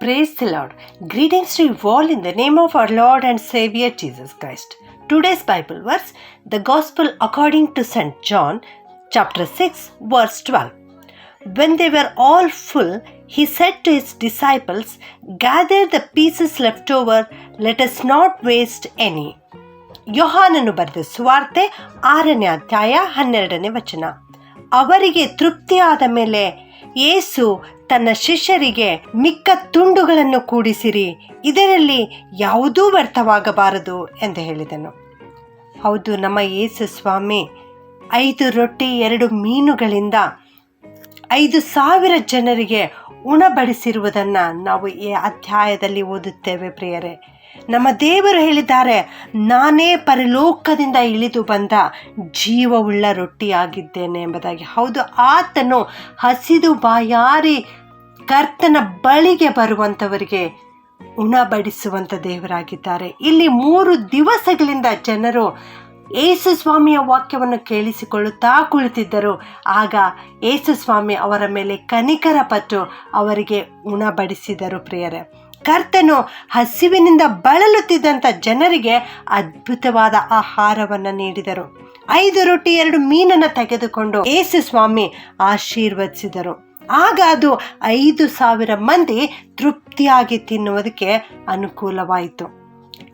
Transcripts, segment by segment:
Praise the Lord. Greetings to you all in the name of our Lord and Savior Jesus Christ. Today's Bible verse, the Gospel according to St. John, chapter 6, verse 12. When they were all full, he said to his disciples, Gather the pieces left over, let us not waste any. ಯೋಹಾನನು ಬರೆದ ಸುವಾರ್ತೆ ಆರನೇ ಅಧ್ಯಾಯ ಹನ್ನೆರಡನೇ ವಚನ ಅವರಿಗೆ ತೃಪ್ತಿಯಾದ ಮೇಲೆ ಯೇಸು ತನ್ನ ಶಿಷ್ಯರಿಗೆ ಮಿಕ್ಕ ತುಂಡುಗಳನ್ನು ಕೂಡಿಸಿರಿ, ಇದರಲ್ಲಿ ಯಾವುದೂ ವ್ಯರ್ಥವಾಗಬಾರದು ಎಂದು ಹೇಳಿದನು. ಹೌದು ನಮ್ಮ ಯೇಸು ಸ್ವಾಮಿ, ಐದು ರೊಟ್ಟಿ ಎರಡು ಮೀನುಗಳಿಂದ ಐದು ಸಾವಿರ ಜನರಿಗೆ ಉಣಬಡಿಸಿರುವುದನ್ನು ನಾವು ಈ ಅಧ್ಯಾಯದಲ್ಲಿ ಓದುತ್ತೇವೆ ಪ್ರಿಯರೇ. ನಮ್ಮ ದೇವರು ಹೇಳಿದ್ದಾರೆ, ನಾನೇ ಪರಲೋಕದಿಂದ ಇಳಿದು ಬಂದ ಜೀವವುಳ್ಳ ರೊಟ್ಟಿಯಾಗಿದ್ದೇನೆ ಎಂಬುದಾಗಿ. ಹೌದು, ಆತನು ಹಸಿದು ಬಾಯಾರಿ ಕರ್ತನ ಬಳಿಗೆ ಬರುವಂಥವರಿಗೆ ಉಣಬಡಿಸುವಂಥ ದೇವರಾಗಿದ್ದಾರೆ. ಇಲ್ಲಿ ಮೂರು ದಿವಸಗಳಿಂದ ಜನರು ಏಸು ಸ್ವಾಮಿಯ ವಾಕ್ಯವನ್ನು ಕೇಳಿಸಿಕೊಳ್ಳುತ್ತಾ ಕುಳಿತಿದ್ದರು. ಆಗ ಏಸು ಸ್ವಾಮಿ ಅವರ ಮೇಲೆ ಕನಿಕರ ಪಟ್ಟು ಅವರಿಗೆ ಉಣಬಡಿಸಿದರು ಪ್ರಿಯರೇ. ಕರ್ತನು ಹಸಿವಿನಿಂದ ಬಳಲುತ್ತಿದ್ದಂಥ ಜನರಿಗೆ ಅದ್ಭುತವಾದ ಆಹಾರವನ್ನು ನೀಡಿದರು. ಐದು ರೊಟ್ಟಿ ಎರಡು ಮೀನನ್ನು ತೆಗೆದುಕೊಂಡು ಏಸು ಸ್ವಾಮಿ ಆಶೀರ್ವದಿಸಿದರು. ಆಗ ಅದು ಐದು ಸಾವಿರ ಮಂದಿ ತೃಪ್ತಿಯಾಗಿ ತಿನ್ನುವುದಕ್ಕೆ ಅನುಕೂಲವಾಯಿತು.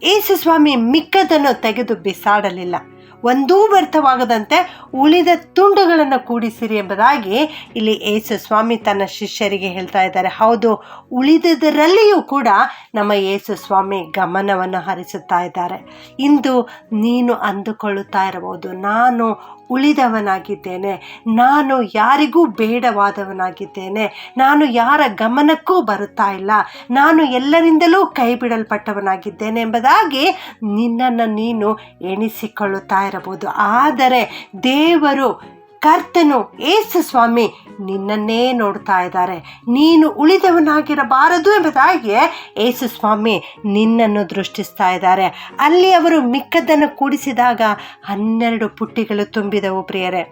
ಯೇಸುಸ್ವಾಮಿ ಸ್ವಾಮಿ ಮಿಕ್ಕದನ್ನು ತೆಗೆದು ಬಿಸಾಡಲಿಲ್ಲ. ಒಂದೂ ವ್ಯರ್ಥವಾಗದಂತೆ ಉಳಿದ ತುಂಡುಗಳನ್ನು ಕೂಡಿಸಿರಿ ಎಂಬುದಾಗಿ ಇಲ್ಲಿ ಏಸು ಸ್ವಾಮಿ ತನ್ನ ಶಿಷ್ಯರಿಗೆ ಹೇಳ್ತಾ ಇದ್ದಾರೆ. ಹೌದು, ಉಳಿದದರಲ್ಲಿಯೂ ಕೂಡ ನಮ್ಮ ಯೇಸು ಸ್ವಾಮಿ ಗಮನವನ್ನು ಹರಿಸುತ್ತಾ ಇದ್ದಾರೆ. ಇಂದು ನೀನು ಅಂದುಕೊಳ್ಳುತ್ತಾ ಇರಬಹುದು. ನಾನು ಉಳಿದವನಾಗಿದ್ದೇನೆ. ನಾನು ಯಾರಿಗೂ ಬೇಡವಾದವನಾಗಿದ್ದೇನೆ. ನಾನು ಯಾರ ಗಮನಕ್ಕೂ ಬರುತ್ತಾ ಇಲ್ಲ. ನಾನು ಎಲ್ಲರಿಂದಲೂ ಕೈ ಬಿಡಲ್ಪಟ್ಟವನಾಗಿದ್ದೇನೆ ಎಂಬುದಾಗಿ ನಿನ್ನನ್ನು ನೀನು ಎಣಿಸಿಕೊಳ್ಳುತ್ತಾ ಇರಬಹುದು. ಆದರೆ ದೇವರು ಕರ್ತನು ಏಸು ಸ್ವಾಮಿ ನಿನ್ನನ್ನೇ ನೋಡ್ತಾ ಇದ್ದಾರೆ. ನೀನು ಉಳಿದವನಾಗಿರಬಾರದು ಎಂಬುದಾಗಿ ಏಸು ಸ್ವಾಮಿ ನಿನ್ನನ್ನು ದೃಷ್ಟಿಸ್ತಾ ಇದ್ದಾರೆ. ಅಲ್ಲಿ ಅವರು ಮಿಕ್ಕದ್ದನ್ನು ಕೂಡಿಸಿದಾಗ ಹನ್ನೆರಡು ಪುಟ್ಟಿಗಳು ತುಂಬಿದವು ಪ್ರಿಯರೇ.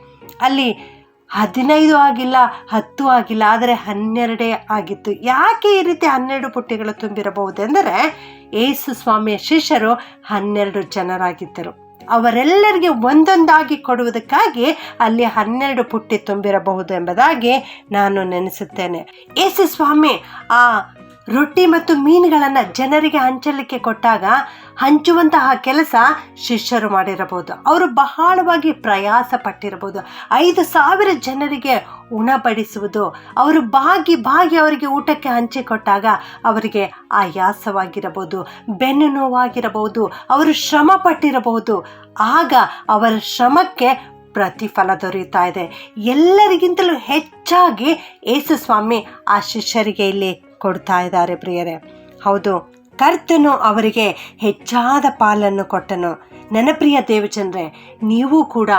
ಅಲ್ಲಿ ಹದಿನೈದು ಆಗಿಲ್ಲ, ಹತ್ತು ಆಗಿಲ್ಲ, ಆದರೆ ಹನ್ನೆರಡೇ ಆಗಿತ್ತು. ಯಾಕೆ ಈ ರೀತಿ ಹನ್ನೆರಡು ಪುಟ್ಟಿಗಳು ತುಂಬಿರಬಹುದೆಂದರೆ ಏಸು ಸ್ವಾಮಿಯ ಶಿಷ್ಯರು ಹನ್ನೆರಡು ಜನರಾಗಿದ್ದರು. ಅವರೆಲ್ಲರಿಗೆ ಒಂದೊಂದಾಗಿ ಕೊಡುವುದಕ್ಕಾಗಿ ಅಲ್ಲಿ ಹನ್ನೆರಡು ಪುಟ್ಟಿ ತುಂಬಿರಬಹುದು ಎಂಬುದಾಗಿ ನಾನು ನೆನೆಸುತ್ತೇನೆ. ಎಸ್ ಸ್ವಾಮಿ ಆ ರೊಟ್ಟಿ ಮತ್ತು ಮೀನುಗಳನ್ನು ಜನರಿಗೆ ಹಂಚಲಿಕ್ಕೆ ಕೊಟ್ಟಾಗ ಹಂಚುವಂತಹ ಕೆಲಸ ಶಿಷ್ಯರು ಮಾಡಿರಬಹುದು. ಅವರು ಬಹಳವಾಗಿ ಪ್ರಯಾಸ ಪಟ್ಟಿರಬಹುದು ಐದು ಸಾವಿರ ಜನರಿಗೆ ಉಣಬಡಿಸುವುದು, ಅವರು ಬಾಗಿ ಬಾಗಿ ಅವರಿಗೆ ಊಟಕ್ಕೆ ಹಂಚಿಕೊಟ್ಟಾಗ ಅವರಿಗೆ ಆಯಾಸವಾಗಿರಬಹುದು, ಬೆನ್ನು ನೋವಾಗಿರಬಹುದು, ಅವರು ಶ್ರಮ ಪಟ್ಟಿರಬಹುದು ಆಗ ಅವರ ಶ್ರಮಕ್ಕೆ ಪ್ರತಿಫಲ ದೊರೆಯುತ್ತಾ ಇದೆ. ಎಲ್ಲರಿಗಿಂತಲೂ ಹೆಚ್ಚಾಗಿ ಏಸು ಸ್ವಾಮಿ ಆ ಶಿಷ್ಯರಿಗೆ ಇಲ್ಲಿ ಕೊಡ್ತಾ ಇದ್ದಾರೆ ಪ್ರಿಯರೇ. ಹೌದು, ಕರ್ತನು ಅವರಿಗೆ ಹೆಚ್ಚಾದ ಪಾಲನ್ನು ಕೊಟ್ಟನು. ನನ್ನ ಪ್ರಿಯ ದೇವಚಂದ್ರೆ, ನೀವು ಕೂಡ,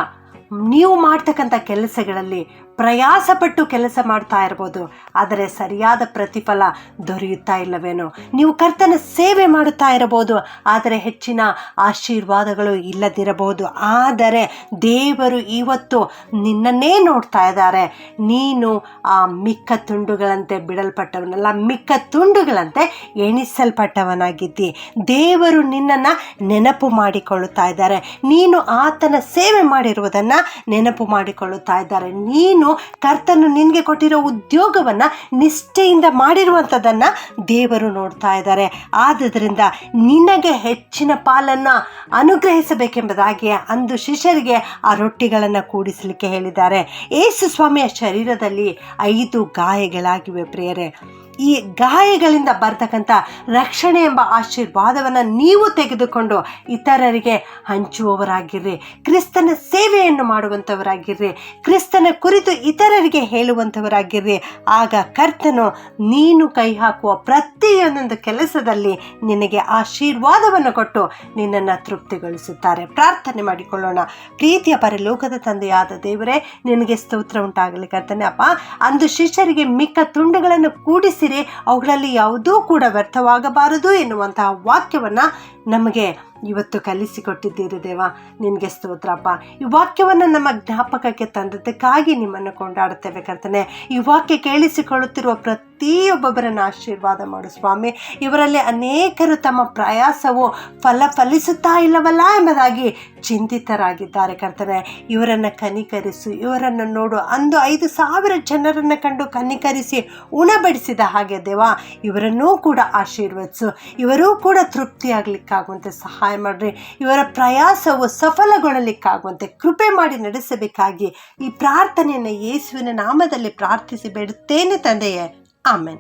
ನೀವು ಮಾಡ್ತಕ್ಕಂಥ ಕೆಲಸಗಳಲ್ಲಿ ಪ್ರಯಾಸಪಟ್ಟು ಕೆಲಸ ಮಾಡ್ತಾ ಇರ್ಬೋದು. ಆದರೆ ಸರಿಯಾದ ಪ್ರತಿಫಲ ದೊರೆಯುತ್ತಾ ಇಲ್ಲವೇನೋ. ನೀವು ಕರ್ತನ ಸೇವೆ ಮಾಡುತ್ತಾ ಇರಬಹುದು. ಆದರೆ ಹೆಚ್ಚಿನ ಆಶೀರ್ವಾದಗಳು ಇಲ್ಲದಿರಬಹುದು. ಆದರೆ ದೇವರು ಇವತ್ತು ನಿನ್ನನ್ನೇ ನೋಡ್ತಾ ಇದ್ದಾರೆ. ನೀನು ಆ ಮಿಕ್ಕ ತುಂಡುಗಳಂತೆ ಬಿಡಲ್ಪಟ್ಟವನಲ್ಲ, ಮಿಕ್ಕ ತುಂಡುಗಳಂತೆ ಎಣಿಸಲ್ಪಟ್ಟವನಾಗಿದ್ದಿ. ದೇವರು ನಿನ್ನನ್ನು ನೆನಪು ಮಾಡಿಕೊಳ್ಳುತ್ತಾ ಇದ್ದಾರೆ. ನೀನು ಆತನ ಸೇವೆ ಮಾಡಿರುವುದನ್ನು ನೆನಪು ಮಾಡಿಕೊಳ್ಳುತ್ತಾ ಇದ್ದಾರೆ. ನೀನು ಕರ್ತನು ನಿನಗೆ ಕೊಟ್ಟಿರೋ ಉದ್ಯೋಗವನ್ನು ನಿಷ್ಠೆಯಿಂದ ಮಾಡಿರುವಂಥದ್ದನ್ನು ದೇವರು ನೋಡ್ತಾ ಇದ್ದಾರೆ. ಆದ್ದರಿಂದ ನಿನಗೆ ಹೆಚ್ಚಿನ ಪಾಲನ್ನು ಅನುಗ್ರಹಿಸಬೇಕೆಂಬುದಾಗಿ ಅಂದು ಶಿಷ್ಯರಿಗೆ ಆ ರೊಟ್ಟಿಗಳನ್ನು ಕೂಡಿಸಲಿಕ್ಕೆ ಹೇಳಿದ್ದಾರೆ. ಯೇಸು ಸ್ವಾಮಿಯ ಶರೀರದಲ್ಲಿ ಐದು ಗಾಯಗಳಾಗಿವೆ ಪ್ರಿಯರೇ. ಈ ಗಾಯಗಳಿಂದ ಬರ್ತಕ್ಕಂಥ ರಕ್ಷಣೆ ಎಂಬ ಆಶೀರ್ವಾದವನ್ನು ನೀವು ತೆಗೆದುಕೊಂಡು ಇತರರಿಗೆ ಹಂಚುವವರಾಗಿರ್ರಿ. ಕ್ರಿಸ್ತನ ಸೇವೆಯನ್ನು ಮಾಡುವಂಥವರಾಗಿರ್ರಿ. ಕ್ರಿಸ್ತನ ಕುರಿತು ಇತರರಿಗೆ ಹೇಳುವಂಥವರಾಗಿರ್ರಿ. ಆಗ ಕರ್ತನು ನೀನು ಕೈ ಹಾಕುವ ಪ್ರತಿಯೊಂದೊಂದು ಕೆಲಸದಲ್ಲಿ ನಿನಗೆ ಆಶೀರ್ವಾದವನ್ನು ಕೊಟ್ಟು ನಿನ್ನನ್ನು ತೃಪ್ತಿಗೊಳಿಸುತ್ತಾರೆ. ಪ್ರಾರ್ಥನೆ ಮಾಡಿಕೊಳ್ಳೋಣ. ಪ್ರೀತಿಯ ಪರಲೋಕದ ತಂದೆಯಾದ ದೇವರೇ, ನಿನಗೆ ಸ್ತೋತ್ರ ಉಂಟಾಗಲಿ ಕರ್ತನೆ ಅಪ್ಪ. ಅಂದು ಶಿಷ್ಯರಿಗೆ ಮಿಕ್ಕ ತುಂಡುಗಳನ್ನು ಕೂಡಿಸಿ ಅವುಗಳಲ್ಲಿ ಯಾವುದೂ ಕೂಡ ವ್ಯರ್ಥವಾಗಬಾರದು ಎನ್ನುವಂತಹ ವಾಕ್ಯವನ್ನು ನಮಗೆ ಇವತ್ತು ಕಲಿಸಿಕೊಟ್ಟಿದ್ದೀರಿ ದೇವ. ನಿನಗೆ ಸ್ತೋತ್ರಪ್ಪ ಈ ವಾಕ್ಯವನ್ನು ನಮ್ಮ ಜ್ಞಾಪಕಕ್ಕೆ ತಂದದ್ದಕ್ಕಾಗಿ ನಿಮ್ಮನ್ನು ಕೊಂಡಾಡುತ್ತೇವೆ ಕರ್ತನೆ. ಈ ವಾಕ್ಯ ಕೇಳಿಸಿಕೊಳ್ಳುತ್ತಿರುವ ಪ್ರತಿ ಪ್ರತಿಯೊಬ್ಬೊಬ್ಬರನ್ನು ಆಶೀರ್ವಾದ ಮಾಡು ಸ್ವಾಮಿ. ಇವರಲ್ಲಿ ಅನೇಕರು ತಮ್ಮ ಪ್ರಯಾಸವು ಫಲ ಫಲಿಸುತ್ತಾ ಇಲ್ಲವಲ್ಲ ಎಂಬುದಾಗಿ ಚಿಂತಿತರಾಗಿದ್ದಾರೆ ಕರ್ತನೆ. ಇವರನ್ನು ಕನಿಕರಿಸು. ಇವರನ್ನು ನೋಡು. ಅಂದು ಐದು ಸಾವಿರ ಜನರನ್ನು ಕಂಡು ಕನಿಕರಿಸಿ ಉಣಬಡಿಸಿದ ಹಾಗೆ ದೇವ, ಇವರನ್ನೂ ಕೂಡ ಆಶೀರ್ವದಿಸು. ಇವರೂ ಕೂಡ ತೃಪ್ತಿಯಾಗಲಿಕ್ಕಾಗುವಂತೆ ಸಹಾಯ ಮಾಡಿರಿ. ಇವರ ಪ್ರಯಾಸವು ಸಫಲಗೊಳ್ಳಲಿಕ್ಕಾಗುವಂತೆ ಕೃಪೆ ಮಾಡಿ ನಡೆಸಬೇಕಾಗಿ ಈ ಪ್ರಾರ್ಥನೆಯನ್ನು ಯೇಸುವಿನ ನಾಮದಲ್ಲಿ ಪ್ರಾರ್ಥಿಸಿ ಬಿಡುತ್ತೇನೆ ತಂದೆಯೇ. Amen.